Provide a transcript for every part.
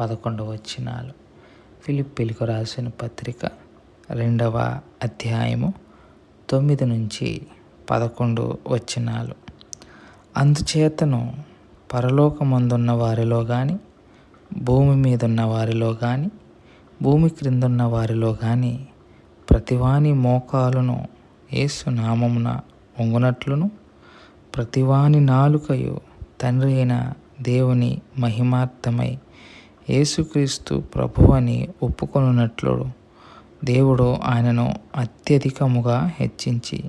పదకొండు వచనాలు. ఫిలిప్పీలకు రాసిన పత్రిక రెండవ అధ్యాయము తొమ్మిది నుంచి పదకొండు వచనాలు. అందుచేతను పరలోకమందున్న వారిలో కానీ భూమి మీదున్న వారిలో కానీ భూమి క్రిందున్న వారిలో కానీ ప్రతివాని మోకాలను ఏసు నామమున వంగునట్లును ప్రతివాని నాలుకయు తండ్రి అయిన దేవుని మహిమార్థమై యేసుక్రీస్తు ప్రభు అని ఒప్పుకొనున్నట్లు దేవుడు ఆయనను అత్యధికముగా హెచ్చించి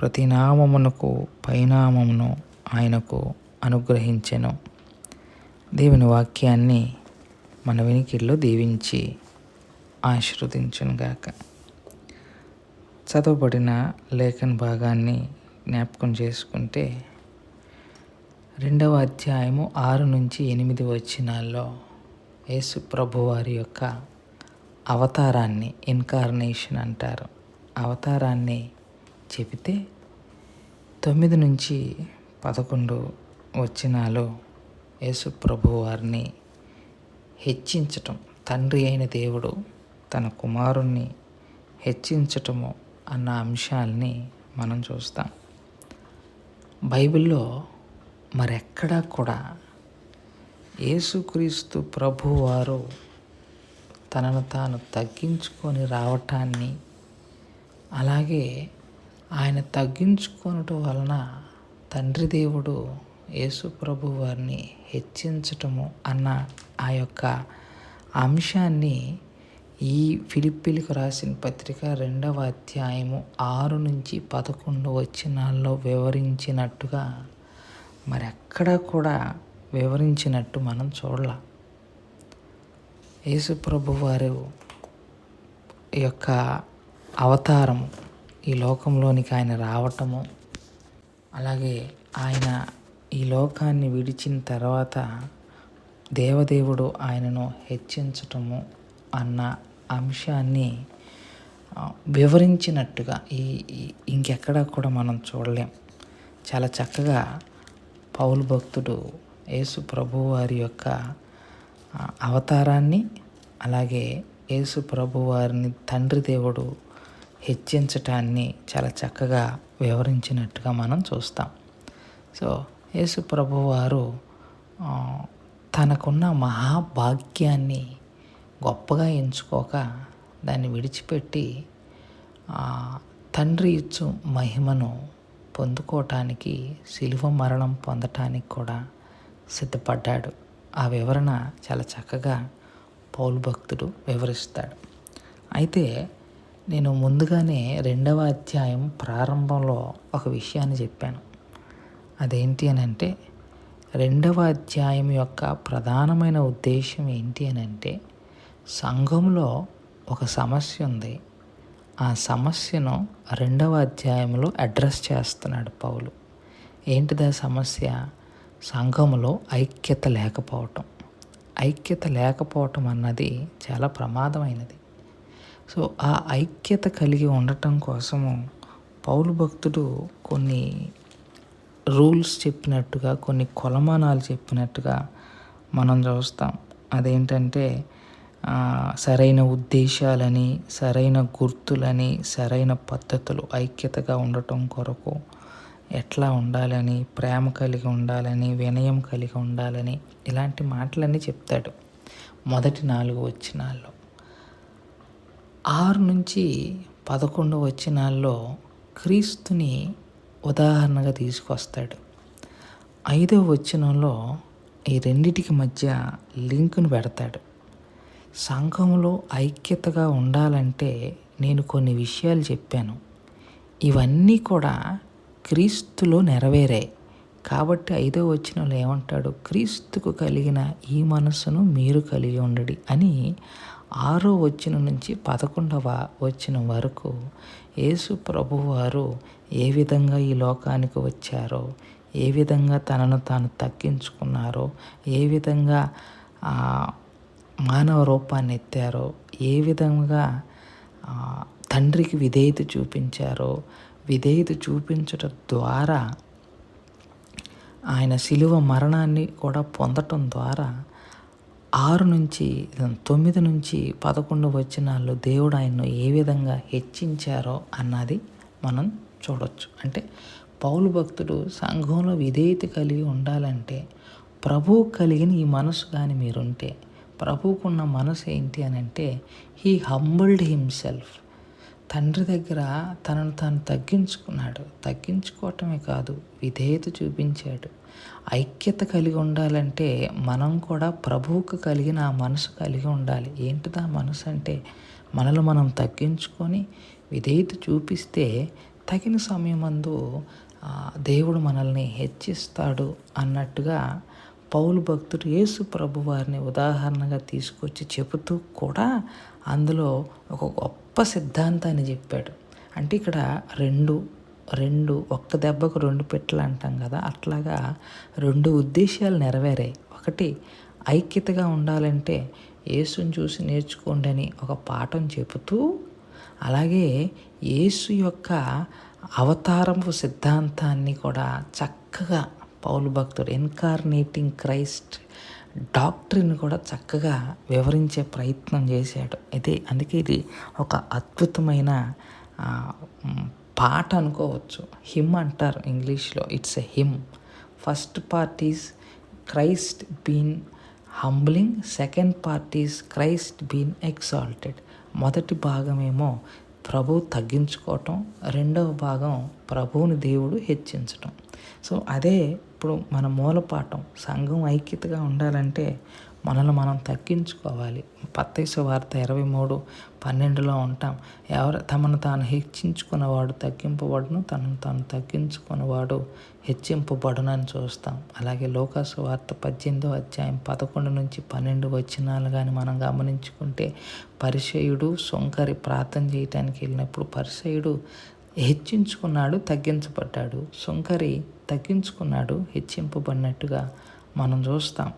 ప్రతి నామమునకు పైనామమును ఆయనకు అనుగ్రహించెను. దేవుని వాక్యాన్ని మన వినికిల్లో దీవించి ఆశీర్వదించునుగాక. చదవబడిన లేఖన భాగాన్ని జ్ఞాపకం చేసుకుంటే రెండవ అధ్యాయము ఆరు నుంచి ఎనిమిది వచ్చినాల్లో యేసు ప్రభు వారి యొక్క అవతారాన్ని ఇన్కార్నేషన్ అంటారు. అవతారాన్ని చెబితే తొమ్మిది నుంచి పదకొండు వచ్చినాలు యేసు ప్రభు వారిని హెచ్చించటం. తండ్రి అయిన దేవుడు తన కుమారుణ్ణి హెచ్చించటము అన్న అంశాల్ని మనం చూస్తాం. బైబిల్లో మరెక్కడా కూడా యేసుక్రీస్తు ప్రభువారు తనను తాను తగ్గించుకొని రావటాన్ని అలాగే ఆయన తగ్గించుకొనటం వలన తండ్రి దేవుడు యేసు ప్రభు వారిని హెచ్చించటము అన్న ఆ యొక్క అంశాన్ని ఈ ఫిలిప్పీలకు రాసిన పత్రిక రెండవ అధ్యాయము ఆరు నుంచి పదకొండు వచ్చినాల్లో వివరించినట్టుగా మరి కూడా వివరించినట్టు మనం చూడాల. యేసుప్రభు వారు యొక్క అవతారము ఈ లోకంలోనికి ఆయన రావటము అలాగే ఆయన ఈ లోకాన్ని విడిచిన తర్వాత దేవదేవుడు ఆయనను హెచ్చించటము అన్న అంశాన్ని వివరించినట్టుగా ఈ ఇంకెక్కడా కూడా మనం చూడలేం. చాలా చక్కగా పౌలు భక్తుడు యేసు ప్రభు వారి యొక్క అవతారాన్ని అలాగే యేసు ప్రభు వారిని తండ్రి దేవుడు హెచ్చించటాన్ని చాలా చక్కగా వివరించినట్టుగా మనం చూస్తాం. సో యేసు ప్రభు వారు తనకున్న మహాభాగ్యాన్ని గొప్పగా ఎంచుకోక దాన్ని విడిచిపెట్టి తండ్రి ఇచ్చు మహిమను పొందుకోవటానికి శిలువ మరణం పొందటానికి కూడా సిద్ధపడ్డాడు. ఆ వివరణ చాలా చక్కగా పౌలు భక్తుడు వివరిస్తాడు. అయితే నేను ముందుగానే రెండవ అధ్యాయం ప్రారంభంలో ఒక విషయాన్ని చెప్పాను. అదేంటి అని అంటే రెండవ అధ్యాయం యొక్క ప్రధానమైన ఉద్దేశం ఏంటి అని అంటే సంఘంలో ఒక సమస్య ఉంది. ఆ సమస్యను రెండవ అధ్యాయంలో అడ్రస్ చేస్తున్నాడు పౌలు. ఏంటిదా సమస్య? సంఘములో ఐక్యత లేకపోవటం. ఐక్యత లేకపోవటం అన్నది చాలా ప్రమాదమైనది. సో ఆ ఐక్యత కలిగి ఉండటం కోసము పౌలు భక్తుడు కొన్ని రూల్స్ చెప్పినట్టుగా కొన్ని కొలమానాలు చెప్పినట్టుగా మనం చూస్తాం. అదేంటంటే సరైన ఉద్దేశాలని సరైన గుర్తులని సరైన పద్ధతులు ఐక్యతగా ఉండటం కొరకు ఎట్లా ఉండాలని ప్రేమ కలిగి ఉండాలని వినయం కలిగి ఉండాలని ఇలాంటి మాటలన్నీ చెప్తాడు మొదటి నాలుగు వచ్చినాల్లో ఆరు నుంచి పదకొండు వచ్చినాల్లో క్రీస్తుని ఉదాహరణగా తీసుకొస్తాడు. ఐదవ వచ్చినంలో ఈ రెండిటికి మధ్య లింకును పెడతాడు. సంఘంలో ఐక్యతగా ఉండాలంటే నేను కొన్ని విషయాలు చెప్పాను. ఇవన్నీ కూడా క్రీస్తులో నెరవేరాయి కాబట్టి ఐదో వచ్చినలో ఏమంటాడు? క్రీస్తుకు కలిగిన ఈ మనస్సును మీరు కలిగి ఉండడి అని ఆరో వచ్చిన నుంచి పదకొండవ వచ్చిన వరకు యేసు ప్రభువారు ఏ విధంగా ఈ లోకానికి వచ్చారో ఏ విధంగా తనను తాను తగ్గించుకున్నారో ఏ విధంగా మానవ రూపాన్ని ఎత్తారో ఏ విధంగా తండ్రికి విధేయత చూపించారో విధేయత చూపించటం ద్వారా ఆయన శిలువ మరణాన్ని కూడా పొందటం ద్వారా ఆరు నుంచి తొమ్మిది నుంచి పదకొండు వచ్చినాల్లో దేవుడు ఆయన్ను ఏ విధంగా హెచ్చించారో అన్నది మనం చూడొచ్చు. అంటే పౌలు భక్తుడు సంఘంలో విధేయత కలిగి ఉండాలంటే ప్రభువు కలిగిన ఈ మనసు కానీ మీరుంటే ప్రభువుకున్న మనసు ఏంటి అని అంటే హీ హంబుల్డ్ హిమ్సెల్ఫ్ తండ్రి దగ్గర తనను తాను తగ్గించుకున్నాడు. తగ్గించుకోవటమే కాదు విధేయత చూపించాడు. ఐక్యత కలిగి ఉండాలంటే మనం కూడా ప్రభువుకు కలిగిన ఆ మనసు కలిగి ఉండాలి. ఏంటిదా మనసు అంటే? మనల్ని మనం తగ్గించుకొని విధేయత చూపిస్తే తగిన సమయమందు దేవుడు మనల్ని హెచ్చిస్తాడు అన్నట్టుగా పౌలు భక్తుడు యేసు ప్రభు వారిని ఉదాహరణగా తీసుకొచ్చి చెబుతూ కూడా అందులో ఒక గొప్ప గొప్ప సిద్ధాంతాన్ని చెప్పాడు. అంటే ఇక్కడ రెండు రెండు ఒక్క దెబ్బకు రెండు పెట్టలు అంటాం కదా అట్లాగా రెండు ఉద్దేశాలు నెరవేరాయి. ఒకటి ఐక్యతగా ఉండాలంటే యేసుని చూసి నేర్చుకోండి అని ఒక పాఠం చెబుతూ అలాగే యేసు యొక్క అవతారపు సిద్ధాంతాన్ని కూడా చక్కగా పౌలు భక్తుడు ఎన్కార్నేటింగ్ క్రైస్ట్ డాక్టర్ని కూడా చక్కగా వివరించే ప్రయత్నం చేశాడు. అయితే అందుకే ఇది ఒక అద్భుతమైన పాట అనుకోవచ్చు. హిమ్ అంటారు ఇంగ్లీష్లో. It's a hymn. First part is Christ been humbling. Second part is Christ been exalted. మొదటి భాగమేమో ప్రభువు తగ్గించుకోవటం. రెండవ భాగం ప్రభువుని దేవుడు హెచ్చించటం. సో అదే ఇప్పుడు మన మూలపాఠం సంఘం ఐక్యతగా ఉండాలంటే మనల్ని మనం తగ్గించుకోవాలి. పత్తైసు వార్త ఇరవై మూడు పన్నెండులో ఉంటాం. ఎవరు తమను తాను హెచ్చించుకున్నవాడు తగ్గింపబడును తనను తాను తగ్గించుకున్నవాడు హెచ్చింపబడునని చూస్తాం. అలాగే లోకాసు వార్త పద్దెనిమిదో అధ్యాయం పదకొండు నుంచి పన్నెండు వచ్చినాలు కానీ మనం గమనించుకుంటే పరిచయుడు సొంకరి ప్రార్థన చేయటానికి వెళ్ళినప్పుడు పరిచయుడు హెచ్చించుకున్నాడు తగ్గించబడ్డాడు. సుంకరి తగ్గించుకున్నాడు హెచ్చింపబడినట్టుగా మనం చూస్తాం.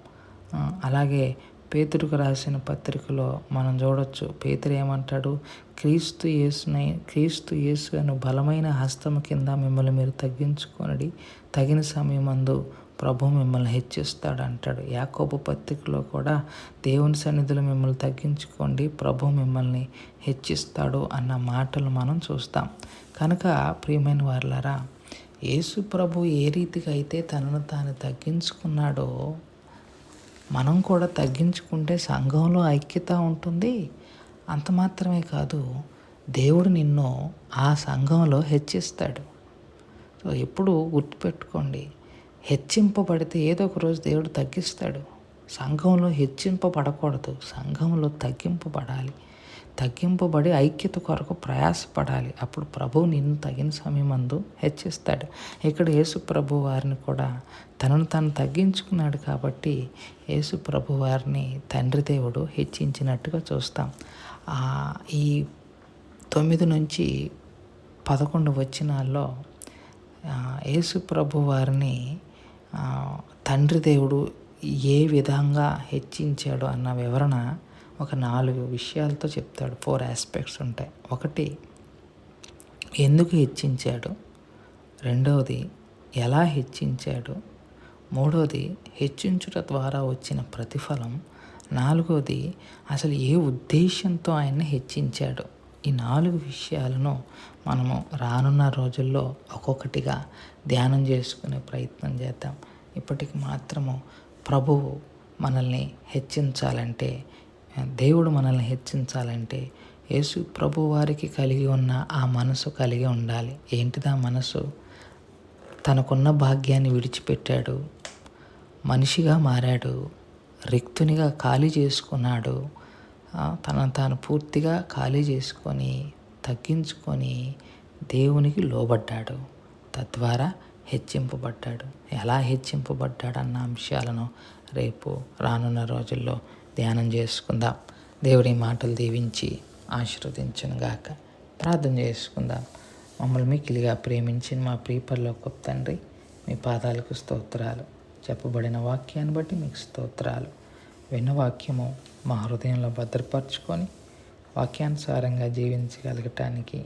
అలాగే పేతురుకు రాసిన పత్రికలో మనం చూడొచ్చు. పేతురు ఏమంటాడు? క్రీస్తు యేసునై క్రీస్తు యేసు అను బలమైన హస్తము కింద మిమ్మల్ని మీరు తగ్గించుకొనడి. తగిన సమయమందు ప్రభు మిమ్మల్ని హెచ్చిస్తాడు అంటాడు యాకోబు పత్రికలో కూడా దేవుని సన్నిధిలో మిమ్మల్ని తగ్గించుకోండి ప్రభు మిమ్మల్ని హెచ్చిస్తాడు అన్న మాటలు మనం చూస్తాం. కనుక ప్రియమైన వారులారా యేసు ప్రభు ఏ రీతిగా అయితే తనను తాను తగ్గించుకున్నాడో మనం కూడా తగ్గించుకుంటే సంఘంలో ఐక్యత ఉంటుంది. అంత మాత్రమే కాదు దేవుడు నిన్ను ఆ సంఘంలో హెచ్చిస్తాడు. సో ఎప్పుడు గుర్తుపెట్టుకోండి హెచ్చింపబడితే ఏదో ఒక రోజు దేవుడు తగ్గిస్తాడు. సంఘంలో హెచ్చింపబడకూడదు. సంఘంలో తగ్గింపబడాలి. తగ్గింపబడి ఐక్యత కొరకు ప్రయాసపడాలి. అప్పుడు ప్రభువు నిన్ను తగిన సమయమందు హెచ్చిస్తాడు. ఇక్కడ యేసు ప్రభు వారిని కూడా తనను తను తగ్గించుకున్నాడు కాబట్టి యేసు ప్రభు వారిని తండ్రి దేవుడు హెచ్చించినట్టుగా చూస్తాం. ఈ తొమ్మిది నుంచి పదకొండు వచ్చినాల్లో యేసు ప్రభు వారిని తండ్రి దేవుడు ఏ విధంగా హెచ్చించాడు అన్న వివరణ ఒక నాలుగు విషయాలతో చెప్తాడు. ఫోర్ ఆస్పెక్ట్స్ ఉంటాయి. ఒకటి ఎందుకు హెచ్చించాడు? రెండవది ఎలా హెచ్చించాడు? మూడవది హెచ్చించుట ద్వారా వచ్చిన ప్రతిఫలం. నాలుగవది అసలు ఏ ఉద్దేశంతో ఆయన్ని హెచ్చించాడు? ఈ నాలుగు విషయాలను మనము రానున్న రోజుల్లో ఒక్కొక్కటిగా ధ్యానం చేసుకునే ప్రయత్నం చేద్దాం. ఇప్పటికి మాత్రము ప్రభువు మనల్ని హెచ్చించాలంటే దేవుడు మనల్ని హెచ్చించాలంటే యేసు ప్రభు వారికి కలిగి ఉన్న ఆ మనసు కలిగి ఉండాలి. ఏంటిదా మనసు? తనకున్న భాగ్యాన్ని విడిచిపెట్టాడు మనిషిగా మారాడు రిక్తునిగా ఖాళీ చేసుకున్నాడు తనను తాను పూర్తిగా ఖాళీ చేసుకొని తగ్గించుకొని దేవునికి లోబడ్డాడు. తద్వారా హెచ్చింపబడ్డాడు. ఎలా హెచ్చింపబడ్డాడు అన్న అంశాలను రేపు రానున్న రోజుల్లో ధ్యానం చేసుకుందాం. దేవుడి మాటలు దీవించి ఆశీర్వదించను గాక ప్రార్థన చేసుకుందాం. మమ్మల్ని మిక్కిలిగా ప్రేమించిన మా ప్రీపర్లో గొప్ప తండ్రి మీ పాదాలకు స్తోత్రాలు. చెప్పబడిన వాక్యాన్ని బట్టి మీకు స్తోత్రాలు. విన్న వాక్యము మా హృదయంలో భద్రపరచుకొని వాక్యానుసారంగా జీవించగలగటానికి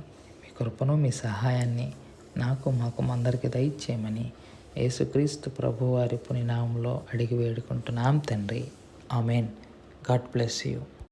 మీ కృపను మీ సహాయాన్ని నాకు మాకు అందరికి దయచేయమని యేసుక్రీస్తు ప్రభువారి పునినామంలో అడిగి వేడుకుంటున్నాం తండ్రి. ఆమెన్. God bless you.